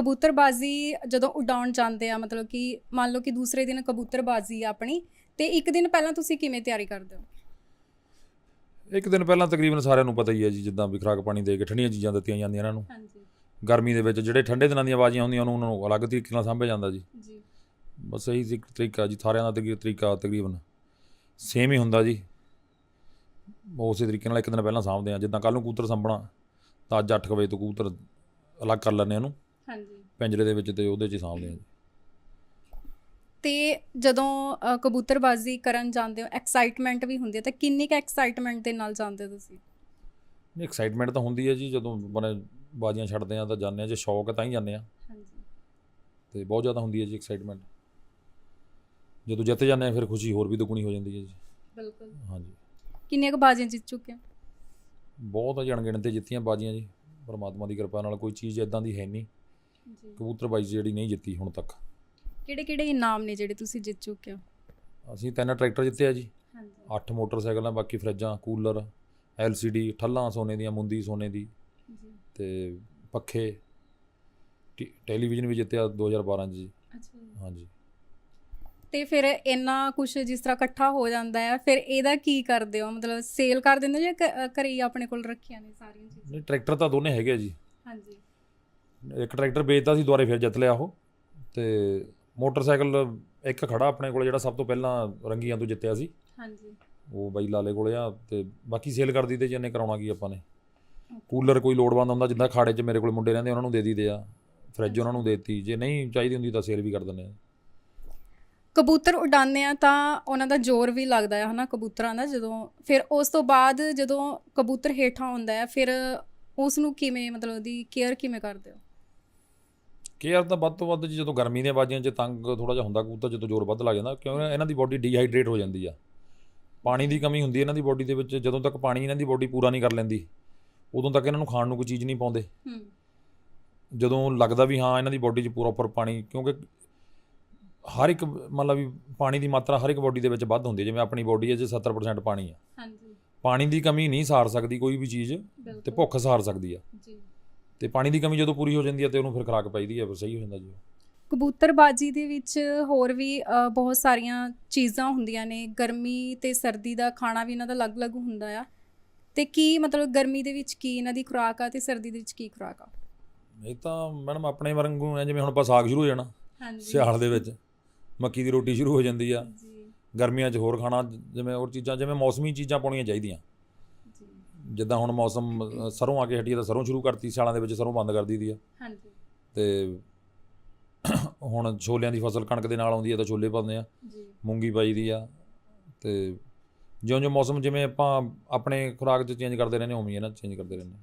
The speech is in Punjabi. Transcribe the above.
ਕਬੂਤਰਬਾਜ਼ੀ ਜਦੋਂ ਉਡਾਉਣ ਜਾਂਦੇ ਆ ਮਤਲਬ ਕਿ ਮੰਨ ਲਓ ਕਿ ਦੂਸਰੇ ਦਿਨ ਕਬੂਤਰਬਾਜ਼ੀ ਆ ਆਪਣੀ ਤੇ ਇੱਕ ਦਿਨ ਪਹਿਲਾਂ ਤੁਸੀਂ ਕਿਵੇਂ ਤਿਆਰੀ ਕਰਦੇ ਹੋ? ਇੱਕ ਦਿਨ ਪਹਿਲਾਂ ਤਕਰੀਬਨ ਸਾਰਿਆਂ ਨੂੰ ਪਤਾ ਹੀ ਹੈ ਜੀ ਜਿੱਦਾਂ ਵੀ ਖੁਰਾਕ ਪਾਣੀ ਦੇ ਕੇ ਠੰਡੀਆਂ ਚੀਜ਼ਾਂ ਦਿੱਤੀਆਂ ਜਾਂਦੀਆਂ ਇਹਨਾਂ ਨੂੰ। ਹਾਂਜੀ। ਗਰਮੀ ਦੇ ਵਿੱਚ ਜਿਹੜੇ ਠੰਡੇ ਦਿਨਾਂ ਦੀਆਂ ਬਾਜ਼ੀਆਂ ਹੁੰਦੀਆਂ ਉਹਨੂੰ ਨੂੰ ਅਲੱਗ ਤਰੀਕੇ ਨਾਲ ਸਾਂਭਿਆ ਜਾਂਦਾ ਜੀ। ਜੀ। ਬਸ ਇਹੀ ਤਰੀਕਾ ਜੀ ਸਾਰਿਆਂ ਦਾ ਤਰੀ- ਤਰੀਕਾ ਤਕਰੀਬਨ ਸੇਮ ਹੀ ਹੁੰਦਾ ਜੀ। ਉਸੇ ਤਰੀਕੇ ਨਾਲ ਇੱਕ ਦਿਨ ਪਹਿਲਾਂ ਸਾਂਭਦੇ ਆ ਜਿੱਦਾਂ ਕੱਲ ਨੂੰ ਕਬੂਤਰ ਸਾਂਭਣਾ ਤਾਂ ਅੱਜ 8 ਵਜੇ ਤੋਂ ਕਬੂਤਰ ਅਲੱਗ ਕਰ ਆ ਉਹਨੂੰ। ਹਾਂਜੀ। ਪਿੰਜਰੇ ਦੇ ਵਿੱਚ ਤੇ ਉਹਦੇ 'ਚ ਹੀ ਸਾਂਭਦੇ ਆ ਤੇ ਜਦੋਂ ਅ, ਕਬੂਤਰਬਾਜ਼ੀ ਕਰਨ ਜਾਂਦੇ ਹੋ ਐਕਸਾਈਟਮੈਂਟ ਵੀ ਹੁੰਦੀ ਹੈ ਤਾਂ ਕਿੰਨੀ ਕੁ ਐਕਸਾਈਟਮੈਂਟ ਦੇ ਨਾਲ ਜਾਂਦੇ ਹੋ ਤੁਸੀਂ? ਨਹੀਂ ਐਕਸਾਈਟਮੈਂਟ ਤਾਂ ਹੁੰਦੀ ਹੈ ਜੀ ਜਦੋਂ ਬਣੇ ਬਾਜ਼ੀਆਂ ਛੱਡਦੇ ਆ ਤਾਂ ਜਾਂਦੇ ਆ ਜੇ ਸ਼ੌਕ ਹੈ ਤਾਂ ਹੀ ਜਾਂਦੇ ਆ ਹਾਂਜੀ। ਤੇ ਬਹੁਤ ਜ਼ਿਆਦਾ ਹੁੰਦੀ ਹੈ ਜੀ ਐਕਸਾਈਟਮੈਂਟ ਜਦੋਂ ਜਿੱਤ ਜਾਂਦੇ ਆ ਫਿਰ ਖੁਸ਼ੀ ਹੋਰ ਵੀ ਦੁੱਗਣੀ ਹੋ ਜਾਂਦੀ ਹੈ ਜੀ। ਬਿਲਕੁਲ। ਹਾਂਜੀ। ਕਿੰਨੀਆਂ ਕੁ ਬਾਜ਼ੀਆਂ ਜਿੱਤ ਚੁੱਕੇ ਹੋ? ਬਹੁਤ ਅਣਗਿਣਤੇ ਜਿੱਤੀਆਂ ਬਾਜ਼ੀਆਂ ਜੀ। ਪਰਮਾਤਮਾ ਦੀ ਕਿਰਪਾ ਨਾਲ ਕੋਈ ਚੀਜ਼ ਇਦਾਂ ਦੀ ਹੈ ਨਹੀਂ। ਕਬੂਤਰਬਾਜ਼ੀ ਜਿਹੜੀ ਨਹੀਂ ਜਿੱਤੀ ਹੁਣ ਤੱਕ। ਕਿਹੜੇ ਕਿਹੜੇ ਇਨਾਮ ਨੇ ਜਿਹੜੇ ਤੁਸੀਂ ਜਿੱਤ ਚੁੱਕੇ ਹੋ? ਅਸੀਂ ਤਿੰਨ ਟਰੈਕਟਰ ਜਿੱਤੇ ਆ ਜੀ। ਹਾਂਜੀ। 8 ਮੋਟਰਸਾਈਕਲਾਂ ਬਾਕੀ ਫਰਿੱਜਾਂ ਕੂਲਰ LCD ਠੱਲਾਂ ਸੋਨੇ ਦੀਆਂ ਮੁੰਦੀ ਸੋਨੇ ਦੀ ਤੇ ਪੱਖੇ ਟੈਲੀਵਿਜ਼ਨ ਵੀ ਜਿੱਤਿਆ 2012 ਚ ਜੀ। ਅੱਛਾ। ਹਾਂਜੀ। ਤੇ ਫਿਰ ਇੰਨਾ ਕੁਝ ਜਿਸ ਤਰ੍ਹਾਂ ਇਕੱਠਾ ਹੋ ਜਾਂਦਾ ਹੈ ਫਿਰ ਇਹਦਾ ਕੀ ਕਰਦੇ ਹੋ? ਮਤਲਬ ਸੇਲ ਕਰ ਦਿੰਦੇ ਹੋ ਜਾਂ ਘਰੇ ਹੀ ਆਪਣੇ ਕੋਲ ਰੱਖੀਆਂ ਨੇ ਸਾਰੀਆਂ ਚੀਜ਼ਾਂ? ਨਹੀਂ ਟਰੈਕਟਰ ਤਾਂ ਦੋਨੇ ਹੈਗੇ ਆ ਜੀ। ਹਾਂਜੀ। ਇੱਕ ਟਰੈਕਟਰ ਵੇਚਤਾ ਸੀ ਦੁਬਾਰੇ ਫਿਰ ਜਿੱਤ ਲਿਆ ਉਹ ਤੇ ਮੋਟਰਸਾਈਕਲ ਇੱਕ ਖੜਾ ਆਪਣੇ ਕੋਲ ਜਿਹੜਾ ਸਭ ਤੋਂ ਪਹਿਲਾਂ ਰੰਗੀਆਂ ਤੋਂ ਜਿੱਤਿਆ ਸੀ। ਹਾਂਜੀ। ਉਹ ਬਾਈ ਲਾਲੇ ਕੋਲੇ ਆ ਤੇ ਬਾਕੀ ਸੇਲ ਕਰ ਦਿੱਤੇ ਜਿੰਨੇ ਕਰਾਉਣਾ ਕੀ ਆਪਾਂ ਨੇ। ਕੂਲਰ ਕੋਈ ਲੋੜਵੰਦ ਹੁੰਦਾ ਜਿੱਦਾਂ ਖਾੜੇ 'ਚ ਮੇਰੇ ਕੋਲ ਮੁੰਡੇ ਰਹਿੰਦੇ ਉਹਨਾਂ ਨੂੰ ਦੇ ਦਈਦੇ ਆ ਫਰਿੱਜ ਉਹਨਾਂ ਨੂੰ ਦੇਤੀ ਜੇ ਨਹੀਂ ਚਾਹੀਦੀ ਹੁੰਦੀ ਤਾਂ ਸੇਲ ਵੀ ਕਰ ਦਿੰਦੇ ਆ। ਕਬੂਤਰ ਉਡਾਉਂਦੇ ਆ ਤਾਂ ਉਹਨਾਂ ਦਾ ਜ਼ੋਰ ਵੀ ਲੱਗਦਾ ਹੈ ਹਨਾ ਕਬੂਤਰਾਂ ਦਾ ਜਦੋਂ ਫਿਰ ਉਸ ਤੋਂ ਬਾਅਦ ਜਦੋਂ ਕਬੂਤਰ ਹੇਠਾਂ ਆਉਂਦਾ ਹੈ ਫਿਰ ਉਸ ਨੂੰ ਕਿਵੇਂ ਮਤਲਬ ਉਹਦੀ ਕੇਅਰ ਕਿਵੇਂ ਕਰਦੇ ਹੋ? ਕੇਅਰ ਤਾਂ ਵੱਧ ਤੋਂ ਵੱਧ ਜੀ ਜਦੋਂ ਗਰਮੀ ਦੀਆਂ ਬਾਜ਼ੀਆਂ 'ਚ ਤੰਗ ਥੋੜਾ ਜਿਹਾ ਹੁੰਦਾ ਕਬੂਤਰ ਜਦੋਂ ਜ਼ੋਰ ਵੱਧ ਲੱਗ ਜਾਂਦਾ ਕਿਉਂਕਿ ਇਹਨਾਂ ਦੀ ਬਾਡੀ ਡੀਹਾਈਡਰੇਟ ਹੋ ਜਾਂਦੀ ਆ। ਪਾਣੀ ਦੀ ਕਮੀ ਹੁੰਦੀ ਹੈ ਇਹਨਾਂ ਦੀ ਬਾਡੀ ਦੇ ਵਿੱਚ ਜਦੋਂ ਤੱਕ ਪਾਣੀ ਇਹਨਾਂ ਦੀ ਬਾਡੀ ਪੂਰਾ ਨਹੀਂ ਕਰ ਲੈਂਦੀ ਉਦੋਂ ਤੱਕ ਇਹਨਾਂ ਨੂੰ ਖਾਣ ਨੂੰ ਕੋਈ ਚੀਜ਼ ਨਹੀਂ ਪਾਉਂਦੇ। ਹੂੰ। ਜਦੋਂ ਲੱਗਦਾ ਵੀ ਹਾਂ ਇਹਨਾਂ ਦੀ ਬਾਡੀ 'ਚ ਪ੍ਰੋਪਰ ਪਾਣੀ ਕਿਉਂਕਿ ਹਰ ਇੱਕ ਮਤਲਬ ਵੀ ਪਾਣੀ ਦੀ ਮਾਤਰਾ ਹਰ ਇੱਕ ਬਾਡੀ ਦੇ ਵਿੱਚ ਵੱਧ ਹੁੰਦੀ ਹੈ ਜਿਵੇਂ ਆਪਣੀ ਬਾਡੀ ਹੈ 'ਚ 70% ਪਾਣੀ ਆ। ਹਾਂਜੀ। ਪਾਣੀ ਦੀ ਕਮੀ ਨਹੀਂ ਸਾਰ ਸਕਦੀ ਕੋਈ ਵੀ ਚੀਜ਼ ਤੇ ਭੁੱਖ ਸਾਰ ਸਕਦੀ ਆ। ਜੀ। ਤੇ ਪਾਣੀ ਦੀ ਕਮੀ ਜਦੋਂ ਪੂਰੀ ਹੋ ਜਾਂਦੀ ਹੈ ਤੇ ਉਹਨੂੰ ਫਿਰ ਖੁਰਾਕ ਪਾਈਦੀ ਹੈ ਫਿਰ ਸਹੀ ਹੋ ਜਾਂਦਾ ਜੀ। ਕਬੂਤਰਬਾਜੀ ਦੇ ਵਿੱਚ ਹੋਰ ਵੀ ਬਹੁਤ ਸਾਰੀਆਂ ਚੀਜ਼ਾਂ ਹੁੰਦੀਆਂ ਨੇ। ਗਰਮੀ ਤੇ ਸਰਦੀ ਦਾ ਖਾਣਾ ਵੀ ਇਹਨਾਂ ਦਾ ਅਲੱਗ-ਅਲੱਗ ਹੁੰਦਾ ਆ। ਤੇ ਕੀ ਮਤਲਬ ਗਰਮੀ ਦੇ ਵਿੱਚ ਕੀ ਇਹਨਾਂ ਦੀ ਖੁਰਾਕ ਆ ਤੇ ਸਰਦੀ ਦੇ ਵਿੱਚ ਕੀ ਖੁਰਾਕ ਆ? ਇਹ ਤਾਂ ਮੈਡਮ ਆਪਣੇ ਵਾਂਗੂ ਹੈ ਜਿਵੇਂ ਹੁਣ ਆਪਾਂ ਸਾਗ ਸ਼ੁਰੂ ਹੋ ਜਾਣਾ ਹਾਂਜੀ। ਸਿਆਲ ਦੇ ਵਿੱਚ। ਮੱਕੀ ਦੀ ਰੋਟੀ ਸ਼ੁਰੂ ਹੋ ਜਾਂਦੀ ਆ। ਜੀ। ਗਰਮੀਆਂ 'ਚ ਹੋਰ ਖਾਣਾ ਜਿਵੇਂ ਹੋਰ ਚੀਜ਼ਾਂ ਜਿਵੇਂ ਮੌਸਮੀ ਚੀਜ਼ਾਂ ਪਾਉਣੀਆਂ ਚਾਹੀਦੀਆਂ। ਜਿੱਦਾਂ ਹੁਣ ਮੌਸਮ ਸਰੋਂ ਆ ਕੇ ਹਟੀ ਤਾਂ ਸਰੋਂ ਸ਼ੁਰੂ ਕਰਤੀ ਸਿਆਲਾਂ ਦੇ ਵਿੱਚ ਸਰੋਂ ਬੰਦ ਕਰ ਦਈਦੀ ਆ। ਹਾਂਜੀ। ਤੇ ਹੁਣ ਛੋਲਿਆਂ ਦੀ ਫਸਲ ਕਣਕ ਦੇ ਨਾਲ ਆਉਂਦੀ ਆ ਤਾਂ ਛੋਲੇ ਪਾਉਂਦੇ ਆ। ਜੀ। ਮੂੰਗੀ ਪਾਈ ਦੀ ਆ ਤੇ ਜਿਉਂ ਜਿਉਂ ਮੌਸਮ ਜਿਵੇਂ ਆਪਾਂ ਆਪਣੇ ਖੁਰਾਕ 'ਚ ਚੇਂਜ ਕਰਦੇ ਰਹਿੰਦੇ ਉਵੇਂ ਹੀ ਇਹਨਾਂ ਚੇਂਜ ਕਰਦੇ ਰਹਿੰਦੇ